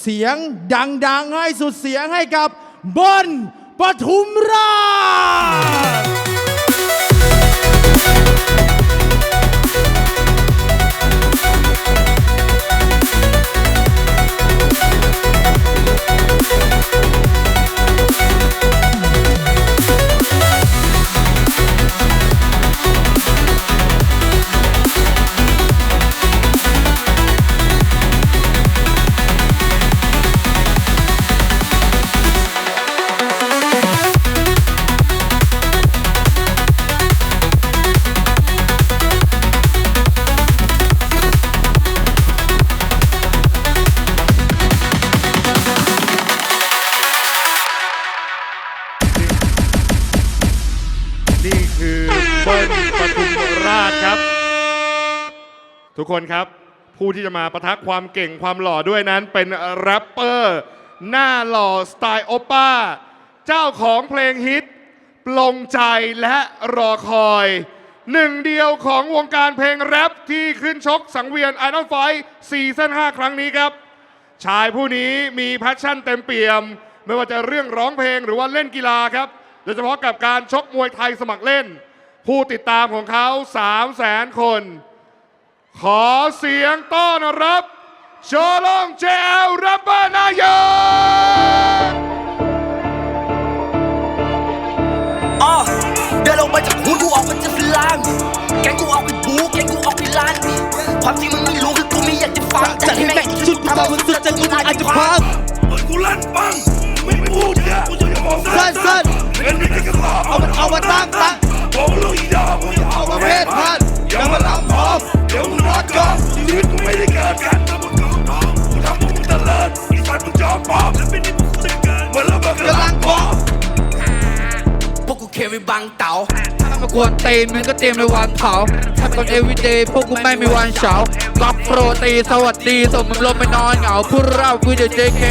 เสียงดังๆ ให้สุดเสียงให้กับบนปทุมราช เบิ้ลปทุมราชครับ ทุกคนครับ ผู้ที่จะมาประทักความเก่งความหล่อด้วยนั้นเป็นแรปเปอร์ หน้าหล่อสไตล์โอป้า เจ้าของเพลงฮิต ปลงใจและรอคอย หนึ่งเดียวของวงการเพลงแรปที่ขึ้นชกสังเวียนไอดอลไฟซีซั่น5ครั้งนี้ครับ ชายผู้นี้มีแพชชั่นเต็มเปี่ยม ไม่ว่าจะเรื่องร้องเพลงหรือว่าเล่นกีฬาครับโดยเฉพาะกับการชกมวยไทยสมัครเล่น ผู้ติดตามของเขา3 0 0แสนคน ขอเสียงต้อนรับโชลงเจลรับเบอร์นายกอะเดินลงมาจากหูกูออกมาจากสลามแกงกูออกไปบูแกงกูออกไปล้าน ความจริงมึงไม่รู้คือกูไม่อยากจะฟังจัดให้แม่งชุดกูทำมึงสุดจนกูอาจจะพังกูลั่นปังไม่พูดเยอะกูจะมองสั้นสั้นเล่นไม่กระสอบเอามันเอามาตั้งตั้ง อย่ามาลำพร้อมเดี๋ยวมึงรอดก่อนชีวิตกูไม่ได้เกิดกันแต่มึงกูท้องกูทำมึงเลิดอีสัตว์มึงจอมปลอมและเป็นนี่มึงสึกเกินเหมือนระเบิดกำลังพอมพวกกูเควิบังเต๋าถ้ามากวนตีนมึงก็เตรียมในวันเผาถ้าตอนเอวีเดย์พวกกูไม่มีวันเฉาล็อกโปรตีสวัสดีส่งมึงลมไม่นอนเหงาพูดเราวิดีโอเจเค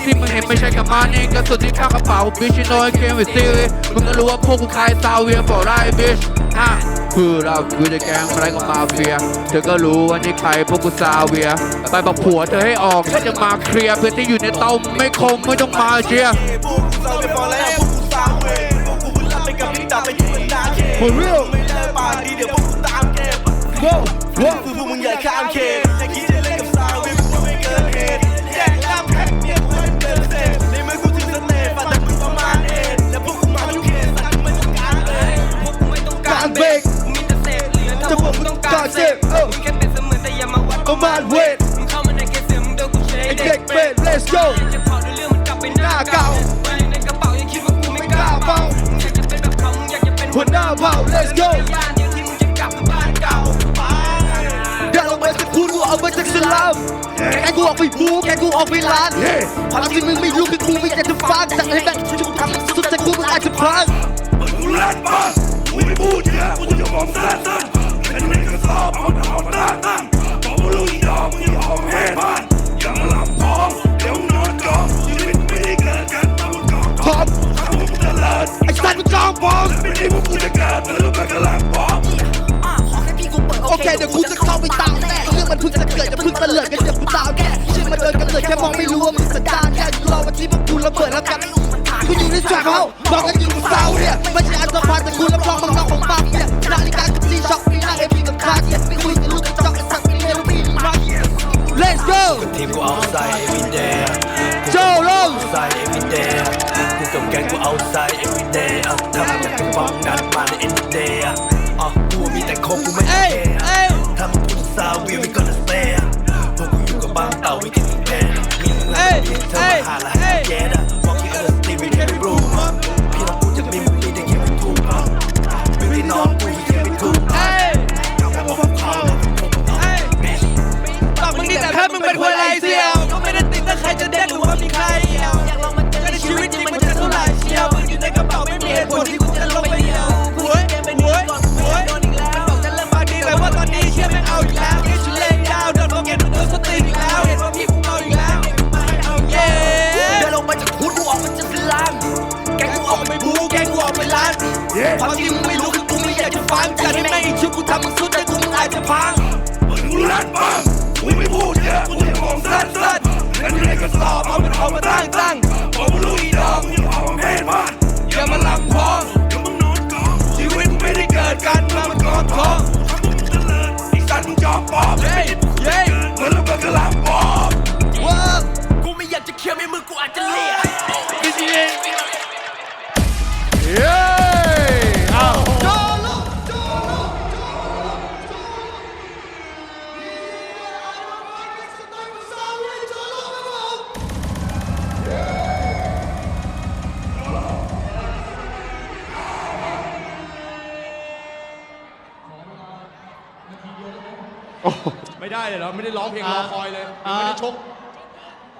ที่มึงเห็นไม่ใช่กับมานี่ก็สุดที่ข้างกระเป๋าบิชโนยเคมวิซีมึงก็รู้ว่าพวกกูขายซาเวียบอกได้บิชอะ คือเราวิดีโอแกงอะไรกับมาเฟีย เธอก็รู้ว่านี่ใครพวกกูซาเวีย ไปบอกผัวเธอให้ออกฉันจะมาเคลียร์เพื่อนที่อยู่ในเตาไม่คมไม่ต้องมาเชียร์พวกกูเศร้าไปพอแล้วพวกกูสาวเวพวกกูบุญรับไปกับลิงดาไปอยู่บนดาเค For real ไม่ได้ปากดีเดี๋ยวพวกกูตามเก็บ Go, พวกพวกมึงอย่าข้ามเขต เหรียญถ้าพวกมึงต้องการเสพเออมึงแค่เป็นเสมือนแต่อย่ามาวัดประมาณเวทมึงเข้ามาในเกมเสือมึงโดนกูเชยไอ้เด็กเป็ด let's go จะเผาด้วยเรื่องมันกลับไปหน้าเก่าไว้ในกระเป๋ายังคิดว่ากูไม่กล้าเป้ามึงอยากจะเป็นแบบเขามึงอยากจะเป็นหัวหน้าเผ่า let's go ย่านเดียวที่มึงจะกลับบ้านเก่าไปเดินลงมาจากคูกูออกมาจากสลามแกกูออกไปบูแกกูออกไปล้านความจริงมึงไม่รู้คือกูไม่อยากจะฟังจากให้แม่งชุดกูทำสุดแต่กูมึงอาจจะพังกูลั่นปังกูไม่พูดเยอะกูจะมองสั้น สั้นเล่นไม่กระสอบเอาแต่เอาตั้งตั้งบอกลูกอีดอกมึงอย่าเอามาเพศพันอย่ามาหลำพร้อมเดี๋ยวนอนก่อนชีวิตกูไม่ได้เกิดกันแต่มึงก่อนพร้อมทำมึงเลิดไอ้สัตว์มึงจองพร้อมไม่ได้พวกกูจะเกิดเหมือนระเบิดกำลังพร้อมอะขอแค่พี่กูเปิดโอเคเดี๋ยวกูจะเข้าไปตามแน่เรื่องมันเพิ่งจะเกิดอย่าเพิ่งเลิดกันเดี๋ยวกูตามแกชื่อมาเดินกันเลยแค่มองไม่รู้ว่ามึงสันดานแค่รอวันที่พวกกูระเบิดแล้วกันกูอยู่ในแทร็กเฮาบอกกันอยู่กับสาเนี่ยไม่ใช่อัน ทีมกูเอาไซด์ every day โจลงไซด์ every day กูกับแกงกูเอาไซด์ every day อะทำจากฟังกันมาใน any day อะอะกูมีแต่โคกกูไม่ได้เอ้ยแคร์เอ้ยถ้ามึงพูดซาวี we gonna stay อะพวกกูอยู่กับบางเต่า we getting paid มีเงินเอ้ยเดือนเธอเอ้ยมาหาละให้แกอะ เด็ดหรือว่ามีใครเดียวก็ในชีวิตจริงมันจะเท่าไหร่เชียวมึงอยู่ในกระเป๋าไม่มีเหตุผลที่กูจะลงไปเดียวหวยหวยหวยโดนอีกแล้วบอกจะเริ่มบางทีแต่ว่าตอนนี้เชื่อแม่งเอาอีกแล้วที่ฉันเล่นยาวโดนโปรแกรมโดนสตรีมอีกแล้วเห็นว่าพี่กูเมาอีกแล้วเอาเย้เดินลงมาจากหูกูออกมาจากสลามแกงกูออกไปบูแกงกูออกไปล้านความจริงมึงไม่รู้คือกูไม่อยากจะฟังจากให้แม่งอีกชุดกูทำมึงสุดแต่กูมึงอาจจะพัง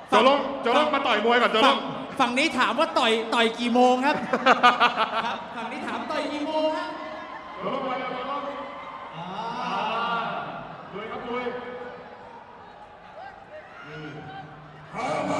โจลงโจลงมาต่อยมวยก่อนโจลฝั่งงฝั่งนี้ถามว่าต่อยต่อยกี่โมงครับ ครับ ฝั่งนี้ถามต่อยกี่โมงครับโจลงไปโจลงอ่าลุยครับลุยเอ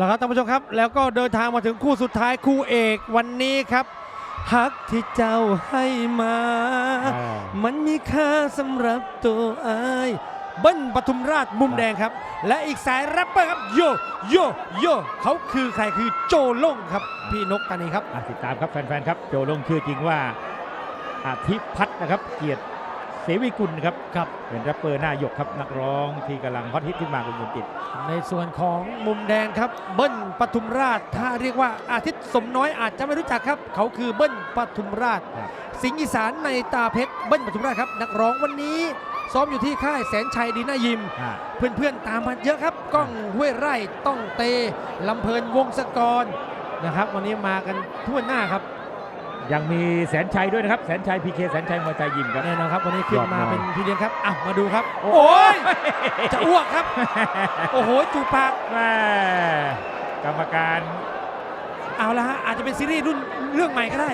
ละครับท่านผู้ชมครับ แล้วก็เดินทางมาถึงคู่สุดท้ายคู่เอกวันนี้ครับฮักที่เจ้าให้มา มันมีค่าสำหรับตัวอายเบิ้ลปทุมราชมุมแดงครับ และอีกสายแรปเปอร์ครับโยโยโยเขาคือใครคือโจโล่งครับ พี่นกตานีครับอะติดตามครับแฟนๆครับโจลงชื่อจริงว่าอาทิพัฒน์นะครับเกียรติ เสวิกุลครับครับ เป็นแรปเปอร์หน้าหยกครับนักร้องที่กำลังฮอตฮิตขึ้นมาคุณบุญจิตในส่วนของมุมแดงครับ เบิ้ลปทุมราช ถ้าเรียกว่าอาทิตย์สมน้อยอาจจะไม่รู้จักครับ เขาคือเบิ้ลปทุมราชครับสิงห์อีสานในตาเพชรเบิ้ลปทุมราชครับ นักร้องวันนี้ซ้อมอยู่ที่ค่ายแสนชัยดีน่ายิมอ่าเพื่อนๆตามมาเยอะครับก้องห้วยไร่ต้องเตลำเพลินวงศกรนะครับ วันนี้มากันทั่วหน้าครับ ยังมีแสนชัยด้วยนะครับ แสนชัยพีเคแสนชัยมวยไทยยิมครับแน่นอนครับวันนี้ขึ้นมายอดมวยเป็นพี่เลี้ยงครับอ้าวมาดูครับ โอ้ยจะอ้วกครับ โอ้โหจูบปากแม่กรรมการ เอาละฮะอาจจะเป็นซีรีส์รุ่นเรื่องใหม่ก็ได้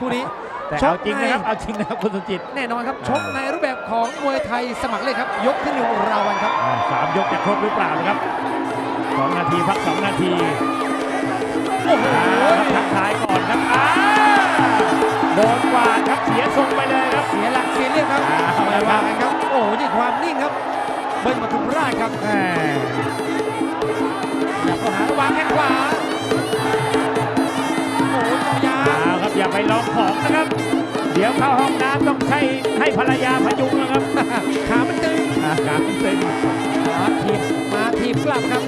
คู่นี้แต่ชกเอาจริงนะครับในเอาจริงนะครับคุณสุจิตแน่นอนครับอ่าชกในรูปแบบของมวยไทยสมัครเล่นครับ ยกที่หนึ่งราวันครับอ่าสามยกจะครบหรือเปล่านะครับสองนาทีพักสองนาทีโอ้โหทักทายก่อนครับอ้าว โดนกวาดครับเสียทรงไปเลยครับ เสียหลักเสียเรียบครับอ่าไม่ว่ากันครับ โอ้โหนี่ความนิ่งครับเบิ้ลปทุมราชครับแม่อยากเข้าหาวางแข้งขวาโอ้โหยาวเอาครับอย่าไปลองของนะครับ เดี๋ยวเข้าห้องน้ำต้องใช้ให้ภรรยาพยุงนะครับๆขามันตึงอาการเป็นมาทีบมาทีบกลับครับ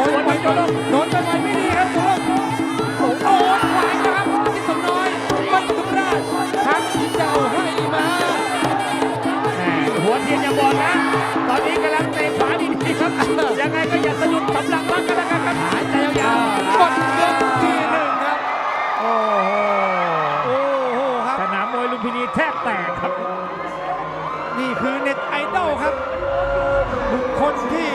นวนไปโดนลงโดนไปหน่อยไม่ดีครับตัวรถโอ้โหขวานะครับอาทิตย์ส่งน้อยเบิ้ลปทุราชทักที่เจ้าให้มาแม่หัวเทียนย่าบอกนะ ตอนนี้กำลังเตะขวาดีๆครับ ยังไงก็อย่าสะดุดสำลักรักกันแล้วกันครับหายใจยาวๆกดยกที่หนึ่งครับ โอ้โหโอ้โหครับสนามมวยลุมพินีแทบแตกครับ นี่คือเน็ตไอดอลครับบุคคลที่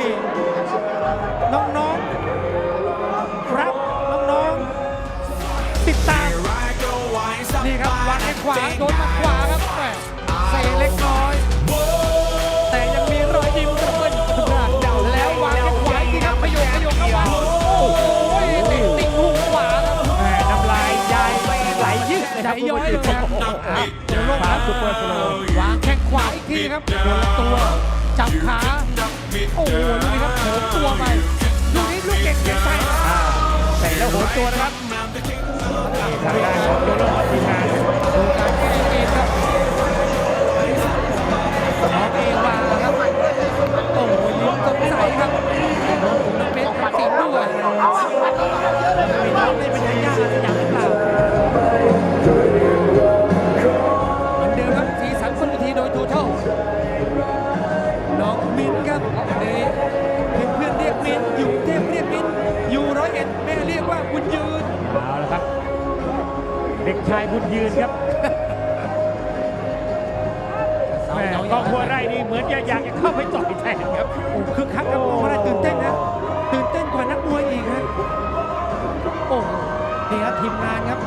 ให้เลยครับเดี๋ยวลงฟ้าครับซุปเปอร์สโลวางแข้งขวาอีกทีครับโดนตัว จับขา โอ้โหนี่ครับโหนตัวไปลูกนี้ลูกเก่งเก่งไปใส่แล้วโหนตัวนะครับทางด้านของโยโรวัทีมงานดูการแก้เกมครับน้องเอวาครับโอ้โหยิ้มสดใสครับโดนถุงเพชรทักษิณด้วย ยืนครับแม่กองหัวไร่นี่เหมือนจะอยากจะเข้าไปต่อยแทนครับโอ้คึกคักครับโอ้ได้ตื่นเต้นนะตื่นเต้นกว่านักมวยอีกฮะโอ้นี่ครับทีมงานครับ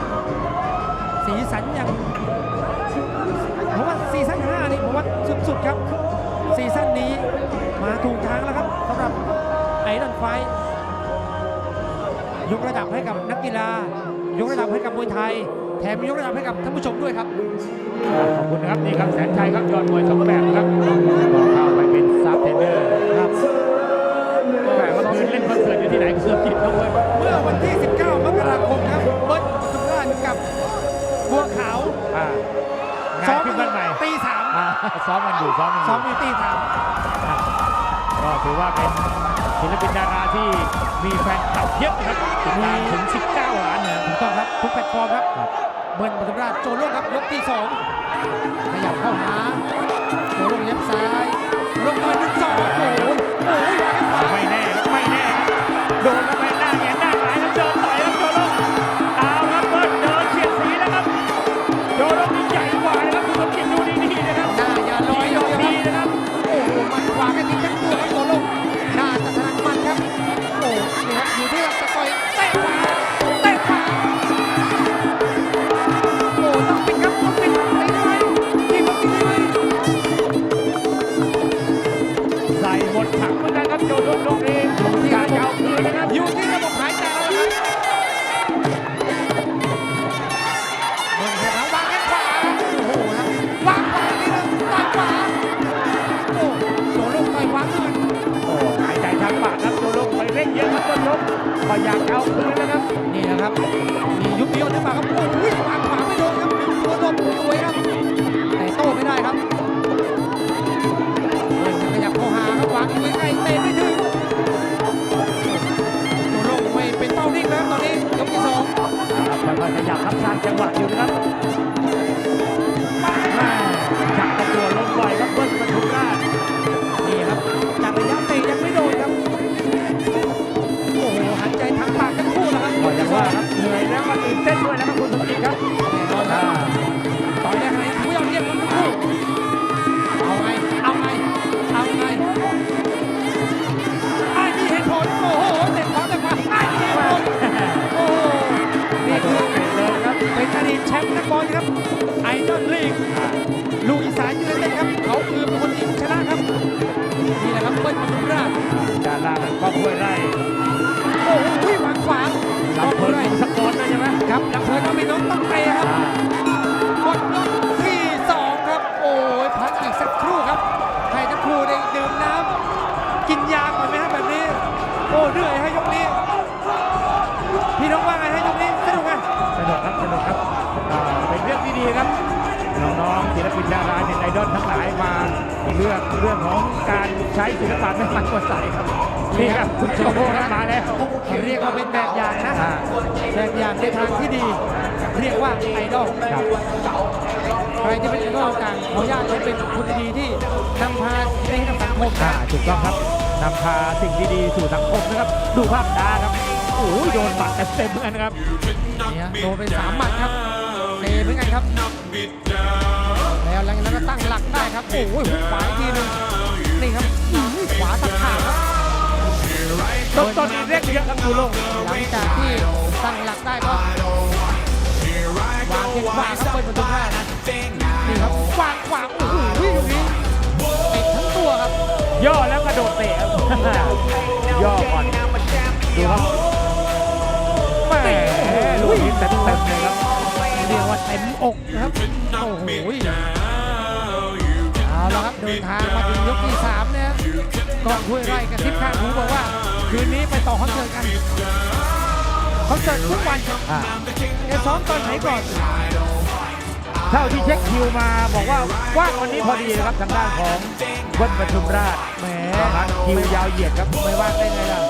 สีสันอย่างผมว่าซีซั่น5นี่ผมว่าสุดๆครับซีซั่นนี้มาถูกทางแล้วครับสำหรับไอรอนไฟท์ยกระดับให้กับนักกีฬายกระดับให้กับมวยไทย แถมยกระดับให้กับท่านผู้ชมด้วยครับ ขอบคุณนะครับนี่ครับแสนชัยครับยอดมวยสมแบบครับก็เข้าไปเป็นซับเทรนเนอร์ครับแหมเมื่อคืนเล่นคอนเสิร์ตอยู่ที่ไหนเกือบจิตนะเว้ยเมื่อวันที่ 19 มกราคมครับเบิ้ลปทุมราชกับบัวขาวอ่างานขึ้นบ้านใหม่ตีสามอ่าซ้อมกันอยู่ซ้อมกันอซ้อยู่มอยู่ตีสามก็ถือว่าเป็นศิลปินดาราที่มีแฟนคลับเยอะนะครับติดตามถึง 19 ล้านนะถูกต้องครับ ทุกแพลตฟอร์มครับ เบิ้ลปทุมราชโจโล่งครับยกที่สองขยับเข้าหาโจโล่งยับซ้ายลงมาหนึ่งสองโอ้โหโอ้โหไม่แน่ไม่แน่โดนแล้วไหน้าแง เลือกเรื่องของการใช้ศิลปะไม่มันก็ใส่ครับนี่ครับคุณโจโบครับมาแล้วเรียกว่าเป็นแบบอย่างนะอ่าแบบอย่างในทางที่ดี เรียกว่าไอดอลครับใครที่เป็นไอดอลต่างขออนุญาตใช้เป็นคนดีๆที่นำพาในให้กับสังคมอ่านะถูกต้องครับนำพาสิ่งดีๆสู่สังคมนะครับดูภาพดาครับโอ้ยโดนบัตรเต็มๆเหมือนกันนะครับเนี่ยโดนไปสามหมัดครับเตะเหมือนกันครับ แล้วหลังจากนั้นก็ตั้งหลักได้ครับ โอ้โหหุกขวาอีกทีนึงนี่ครับขวาตัดขาดครับต้นต้นนี้เรียกเยอะครับดูโลกหลังจากที่ตั้งหลักได้ก็วางเพียงขวาครับเปิดประตูได้นะนี่ครับวางขวาโอ้โหตรงนี้ติดทั้งตัวครับ ย่อแล้วกระโดดเตะครับย่อก่อนดูครับแหม่ลูกนี้เต็มเต็มเลยครับเรียกว่าเต็มอกนะครับโอ้โห เอาละครับเดินทางมาถึงยกที่สามเนี่ยกองห้วยไร่กับทิพย์ข้างหูบอกว่า คืนนี้ไปต่อคอนเสิร์ตกันคอนเสิร์ตทุกวันอ่าจะซ้อมตอนไหนก่อนเท่าที่เช็คคิวมาบอกว่าว่างวันนี้พอดีนะครับทางด้านของเบิ้ลปทุมราชแหมตอนนั้นคิวยาวเหยียดครับไม่ว่างได้ไงล่ะ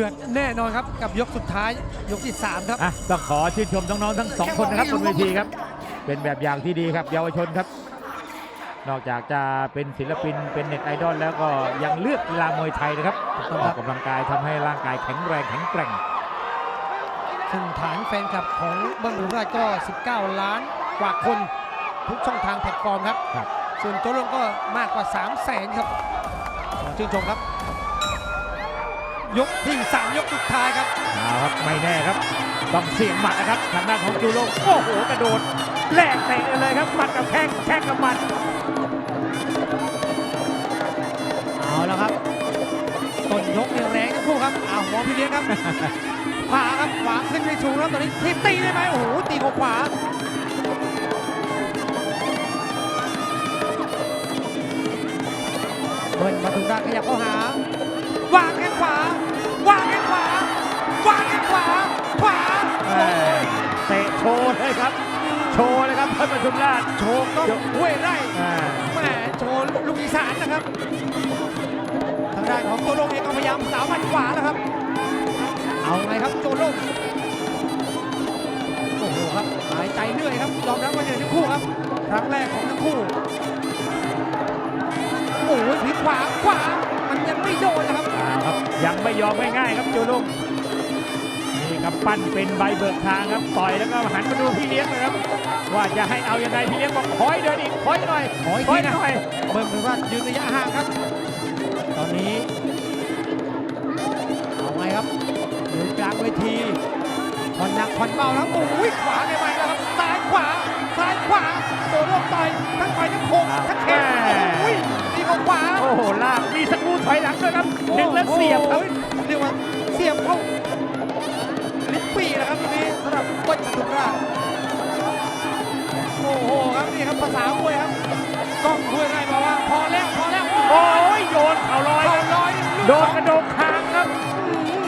ดือดแน่นอนครับกับยกสุดท้ายยกที่3ครับอะต้องขอชื่นชมน้องๆทั้งสองคนนะครับบนเวทีครับ เป็นแบบอย่างที่ดีครับ เยาวชนครับ นอกจากจะเป็นศิลปินเป็นเน็ตไอดอลแล้วก็ยังเลือกกีฬามวยไทยนะครับออกกำลังกายทำให้ร่างกายแข็งแรงแข็งแกร่งซึ่งฐานแฟนคลับของเบิ้มบุญราชก็ 19 ล้านกว่าคนทุกช่องทางแพลตฟอร์มครับครับส่วนโจโลงก็มากกว่า 3 0 0แสนครับขอชื่นชมครับ ยกที่3ยกสุดท้ายครับเอาครับไม่แน่ครับ ต้องเสี่ยงหมัดนะครับทางด้านของจูโร่โอ้โหกระโดดแลกเตะเลยครับหมัดกับแข้งแข้งกับหมัดเอาแล้วครับต้นยกเนี่ยแรงทั้งคู่ครับอ้าวมองพี่เลี้ยงครับขวาครับขวาขึ้นไปสูงแล้วตอนนี้ทีบตีได้ไหมโอ้โหตีเขาขวาเบิ้ลมาถึงด้านขยับเข้าหา ว์เลยครับเพิ่มปทุมราชโชว์ต้องห้วยไร่อ่าแหม่โชว์ลูกอีสานนะครับทางด้านของโจโลงเองก็พยายามสาวหมัดขวาแล้วครับ เอาไงครับโจโลงโอ้โหครับหายใจเหนื่อยครับยอมรับว่าเหนื่อยทั้งคู่ครับครั้งแรกของทั้งคู่โอ้โหพลิกขวาขวามันยังไม่โดนนะครับเอาครับ ยังไม่ยอมง่ายๆครับจูโร่นี่ครับปั้นเป็นใบเบิกทางครับต่อยแล้วก็หันมาดูพี่เลี้ยงนะครับ ว่าจะให้เอายังไงพี่เลี้ยงบอกคอยเดินอีกคอยหน่อยขออีกคอทียนะหน่อยเบิ่มหรือว่ายืนระยะห่างครับ ตอนนี้เอาไงครับยืนกลางเวทีผ่อนหนักผ่อนเบาแล้วโอ้ยขวาในไปแล้วครับซ้ายขวาซ้ายขวาโดนลงต่อยทั้งต่อยทั้งโคงทั้งเข็นโอ้ยนี่เขาขวาโอ้โหลากมีสกรูถอยหลังด้วยครับหนึ่งแล้วเสียบครับ โอ้โหเรียกว่าเสียบเข้าลิ้นปีนะครับตรงนี้ส ษามวยครับกล้องห้วยไร่บอกว่า พอแล้วพอแล้วโอ้ยโยนเข่าลอยเข่าลอยโดนกระโดงคางครับ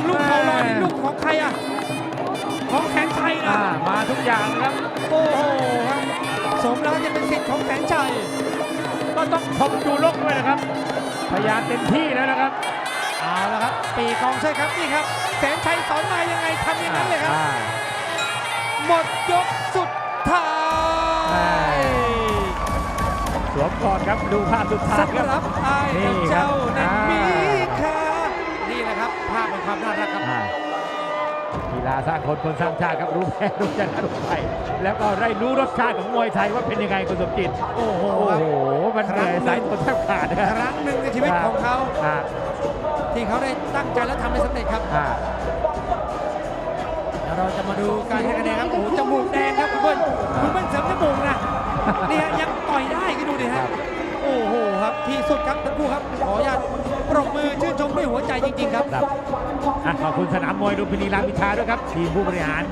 ลูกเข่าลอยลูกของใครอะของแสนชัยนะอ่ามาทุกอย่างครับโอ้โหครับสมแล้วจะเป็นสิทธิ์ของแสนชัยก็ต้องชมจูโร่ด้วยนะครับ พยายามเต็มที่แล้วนะครับเอาละครับปีกองใช่ครับนี่ครับ แสนชัยสอนมายังไงทำอย่างนั้นเลยครับอ่าหมดยกสุด สวมก่อนครับดูภาพสุดท้ายคสำหรัรับบไอ้นี่กับครับเจ้านั้นอ่ามีมีค่านี่แหละครับภาพเป็นความน่ารักครับอ่ากีฬาสร้างคนคนสร้างชาติครับรู้แพ้รู้ชนะรู้ไปแล้วก็ได้รู้รสชาติของมวยไทยว่าเป็นยังไงคุณสมจิต โอ้โหโอ้ครับโหมันเหนื่อยสายตัวแทบขาดนะครั้งหนึ่งในชีวิตของเขาอ่าที่เขาได้ตั้งใจและทำได้สำเร็จครับอ่าเดี๋ยวเราจะมาดูการให้คะแนนครับโอ้โหจมูกแดงครับคุณเบิ้ลคุณเบิ้ลเสริมจมูกนะ นี่ฮะยังต่อยได้ก็ดูดิฮะโอ้โหครับที่สุดครับทั้งคู่ครับขออนุญาตปรบมือชื่นชมด้วยหัวใจจริง ๆ ครับ ครับอะขอบคุณสนามมวยลุมพินีรามอินทราด้วยครับ ทีมผู้บริหาร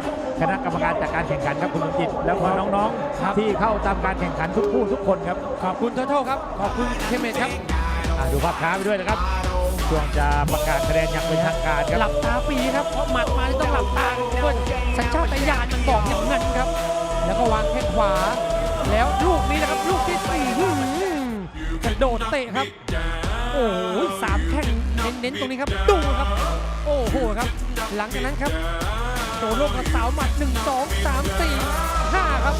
คณะกรรมการจัดการแข่งขันครับคุณสมจิตแล้วก็น้องครับ ๆ ที่เข้าตามการแข่งขันทุกคู่ทุกคนครับขอบคุณโทโทครับ ขอบคุณเคเมตครับอะดูภาพช้าไปด้วยนะครับช่วงจะประกาศคะแนนอย่างเป็นทางการคหรัลับบตาปีครับเพราะหมัดมานี่ต้องหลับตาครับคุณเบิ้ลสัญชาตญาณมันบอกอย่างนั้นครับ แล้วก็วางแข้งขวา แล้วลูกนี้นะครับลูกที่สี่อื้อหือกระโดดเตะครับ โอ้โหสามแข้งเน้นๆตรงนี้ครับดูครับ โอ้โหครับ หลังจากนั้นครับโตโลกกระสาวหมัด1 2 3 4 5ครับ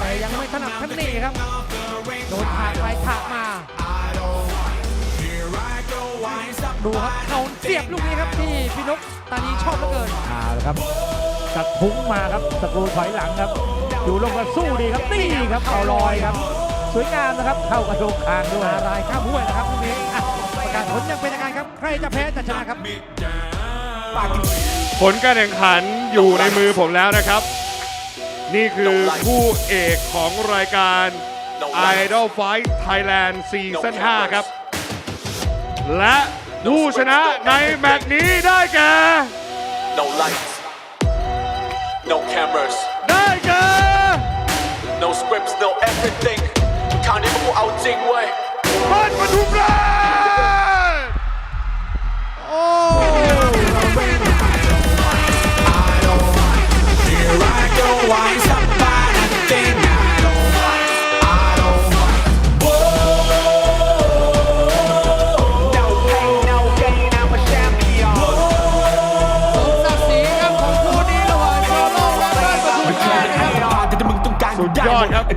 แต่ยังไม่ถนัดทันนี่ครับโดนถากไปถากมาดูครับเขาเสียบลูกนี้ครับที่พี่นกตานีชอบเหลือเกินเอาละครับกระทุ้งมาครับสกรูถอยหลังครับ อยู่ลงมาสู้ดีครับนี่ครับเข่าลอยครับ สวยงามนะครับเข้ากระโดงคางด้วยมารายข้ามห้วยนะครับลูกนี้อะประกาศผลอยังเป็นทางการครับ ใครจะแพ้จะชนะครับผลการแข่งขันอยู่ในมือผมแล้วนะครับ นี่คือคู่เอกของรายการ Idol Fight Thailand ซีซั่น5ครับ และผู้ชนะในแมตช์นี้ได้แก่ No lights No cameras ได้แก่ No scripts No everything คราวนี้พวกกูเอาจริงเว้ยเบิ้ลปทุมราช Here I go, I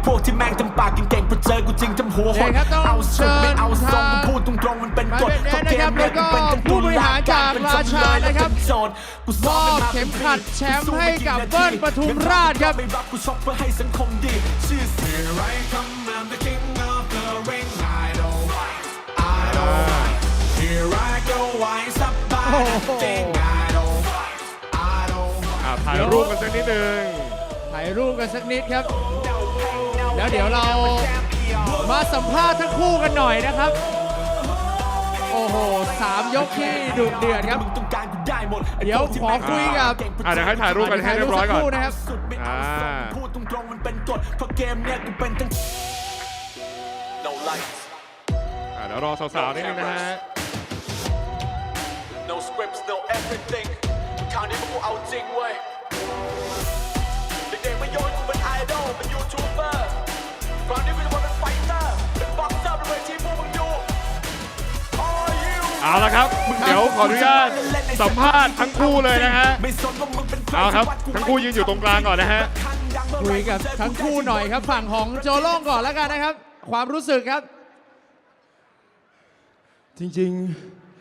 พวกที่แม่งจำปากเก่งๆพอเจอกูจริงจำหัวหดเดี๋ยวครับต้องเอาสุดไม่เอาทรงเชิญพูดตรงๆมันเป็นกฎมาเป็นแดนนะครับแล้วก็ผู้บริหารจากราชานะครับมอบเข็มขัดแชมป์ให้กับเบิ้ลปทุมราชครับไม่รับกูชกเพื่อให้สังคมดีชื่อเสียง Here I come, I'm the king of the ring. I don't fight, I don't fight. Here I go, I stop by everything. I don't fight, I don't fight. อ่าถ่ายรูปกันสักนิดนึงถ่ายรูปกันสักนิดครับ แล้วเดี๋ยวเรามาสัมภาษณ์ทั้งคู่กันหน่อยนะครับ โอ้โหสามยกที่ดุเดือดครับมึงต้องการกูได้หมดเดี๋ยวขอคุยกับอ่าเดี๋ยวให้ถ่ายรูปกันให้เรียบร้อยก่อนถ่ายรูปสักครู่นะครับสุดไม่เอาอ่าทรงพูดตรงๆมันเป็นกฎเพราะเกมเนี่ยกูเป็นทั้ง No lights อ่าเดี๋ยวรอสาวๆนิดนึงนะฮะ no scripts no everything คราวนี้พวกกูเอาจริงเว้ยเด็กๆมาโยนกูเป็นไอดอลเป็นยูทูบเบอร์ คราวนี้กูจะมาเป็นไฟเตอร์เป็นบ็อกเซอร์เป็นเวทีพวกมึงดู Are you เอาละครับเดี๋ยวขออนุญาตสัมภาษณ์ทั้งคู่เลยนะฮะ ไม่สนว่ามึงเป็นใครเอาครับทั้งคู่ยืนอยู่ตรงกลางก่อนนะฮะ คุยกับทั้งคู่หน่อยครับ ฝั่งของโจโล่งก่อนแล้วกันนะครับ ความรู้สึกครับ จริง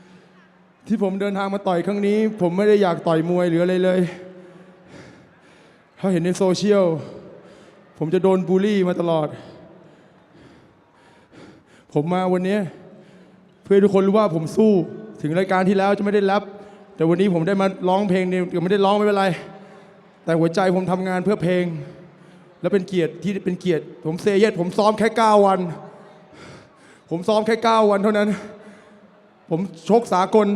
ๆ ที่ผมเดินทางมาต่อยครั้งนี้ ผมไม่ได้อยากต่อยมวยหรืออะไรเลยถ้าเห็นในโซเชียล ผมจะโดนบูลลี่มาตลอด ผมมาวันนี้เพื่อทุกคนรู้ว่าผมสู้ถึงรายการที่แล้วจะไม่ได้แรปแต่วันนี้ผมได้มาร้องเพลงเนี่ยไม่ได้ร้องไม่เป็นไร แต่หัวใจผมทำงานเพื่อเพลง และเป็นเกียรติที่เป็นเกียรติ ผมเซเยสผมซ้อมแค่ 9 วัน ผมซ้อมแค่ 9 วันเท่านั้น ผมชกสากล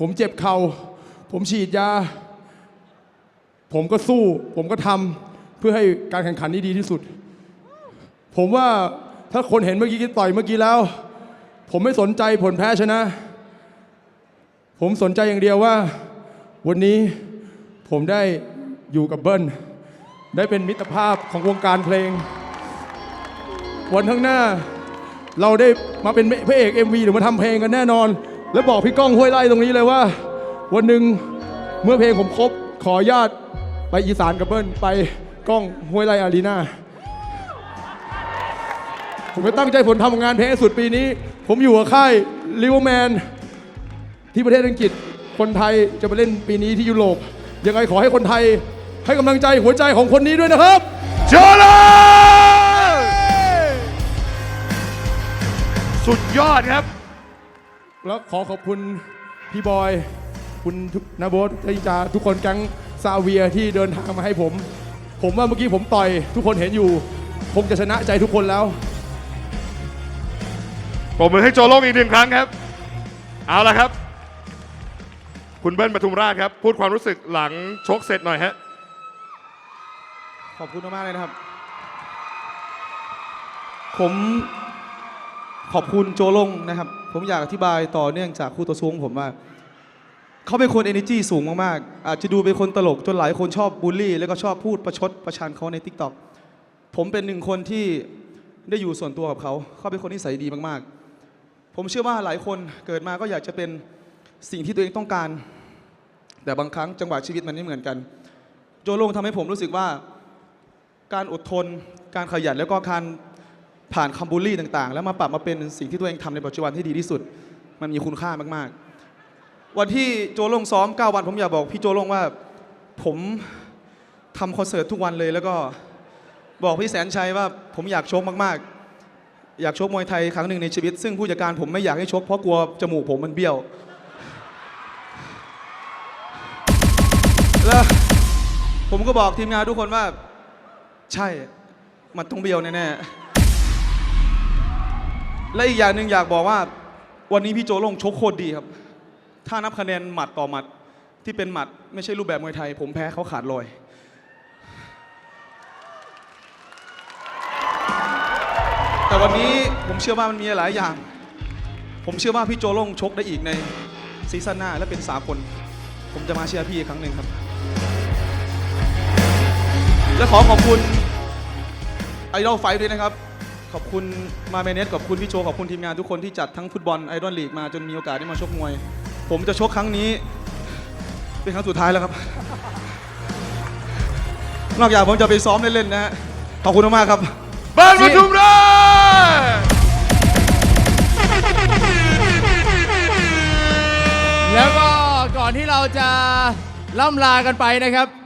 ผมเจ็บเข่าผมฉีดยา ผมก็สู้ ผมก็ทำเพื่อให้การแข่งขันนี้ดีที่สุด ผมว่า ถ้าคนเห็นเมื่อกี้ต่อยเมื่อกี้แล้ว ผมไม่สนใจผลแพ้ชนะ ผมสนใจอย่างเดียวว่า วันนี้ผมได้อยู่กับเบิ้ลได้เป็นมิตรภาพของวงการเพลง วันข้างหน้า เราได้มาเป็นพระเอก MV หรือมาทำเพลงกันแน่นอน และบอกพี่ก้องห้วยไร่ตรงนี้เลยว่า วันหนึ่งเมื่อเพลงผมครบขออนุญาตไปอีสานกับเบิ้ลไปกล้องห้วยไร่อารีนา ผมจะตั้งใจผลทำงานเพลงให้สุดปีนี้ ผมอยู่กับค่ายลิเวอร์แมนที่ประเทศอังกฤษ คนไทยจะไปเล่นปีนี้ที่ยุโรป ยังไงขอให้คนไทยให้กำลังใจหัวใจของคนนี้ด้วยนะครับโจโลสุดยอดครับ แล้วขอขอบคุณพี่บอย คุณนาโบทที่จาทุกคนแก๊งซาเวียที่เดินทางมาให้ผม ผมว่าเมื่อกี้ผมต่อยทุกคนเห็นอยู่ผมจะชนะใจทุกคนแล้ว ปรบมือให้โจโล่งอีกหนึ่งครั้งครับ เอาละครับ คุณเบิ้ลปทุมราชครับ พูดความรู้สึกหลังชกเสร็จหน่อยฮะ ขอบคุณมากๆเลยนะครับ ผมขอบคุณโจลงนะครับ ผมอยากอธิบายต่อเนื่องจากคู่ต่อสู้ของผมว่า เขาเป็นคน energy สูงมากๆ อาจจะดูเป็นคนตลกจนหลายคนชอบบูลลี่ แล้วก็ชอบพูดประชดประชันเขาใน TikTok ผมเป็นหนึ่งคนที่ได้อยู่ส่วนตัวกับเขา เขาเป็นคนที่ใส่ดีมากๆ ผมเชื่อว่าหลายคนเกิดมาก็อยากจะเป็นสิ่งที่ตัวเองต้องการ แต่บางครั้งจังหวะชีวิตมันไม่เหมือนกัน โจโลงทำให้ผมรู้สึกว่าการอดทน การขยันแล้วก็การผ่านคำบูลลี่ต่าง ๆ แล้วมาปรับมาเป็นสิ่งที่ตัวเองทำในปัจจุบันที่ดีที่สุด มันมีคุณค่ามากๆ วันที่โจโลงซ้อม 9 วัน ผมอยากบอกพี่โจโลงว่าผมทำคอนเสิร์ตทุกวันเลยแล้วก็บอกพี่แสนชัยว่าผมอยากชกมากๆ อยากชกมวยไทยครั้งหนึ่งในชีวิต ซึ่งผู้จัดการผมไม่อยากให้ชกเพราะกลัวจมูกผมมันเบี้ยว แล้วผมก็บอกทีมงานทุกคนว่า ใช่ มันต้องเบี้ยวแน่ๆ และอีกอย่างหนึ่งอยากบอกว่า วันนี้พี่โจลงชกโคตรดีครับ ถ้านับคะแนนหมัดต่อหมัดที่เป็นหมัดไม่ใช่รูปแบบมวยไทย ผมแพ้เขาขาดลอย แต่วันนี้ผมเชื่อว่ามันมีหลายอย่าง ผมเชื่อว่าพี่โจลงชกได้อีกในซีซั่นหน้าและเป็นสากลผมจะมาเชียร์พี่อีกครั้งหนึ่งครับ และขอขอบคุณไอดอลไฟด้วยนะครับ ขอบคุณมาเมเนสขอบคุณพี่โจขอบคุณทีมงานทุกคนที่จัดทั้งฟุตบอลไอดอลลีกมาจนมีโอกาสได้มาชกมวย ผมจะชกครั้งนี้เป็นครั้งสุดท้ายแล้วครับ นอกจากผมจะไปซ้อมเล่นๆนะฮะขอบคุณมากครับ บิร์นปทุมราชแล้วก็ก่อนที่เราจะล่ำลากันไปนะครับ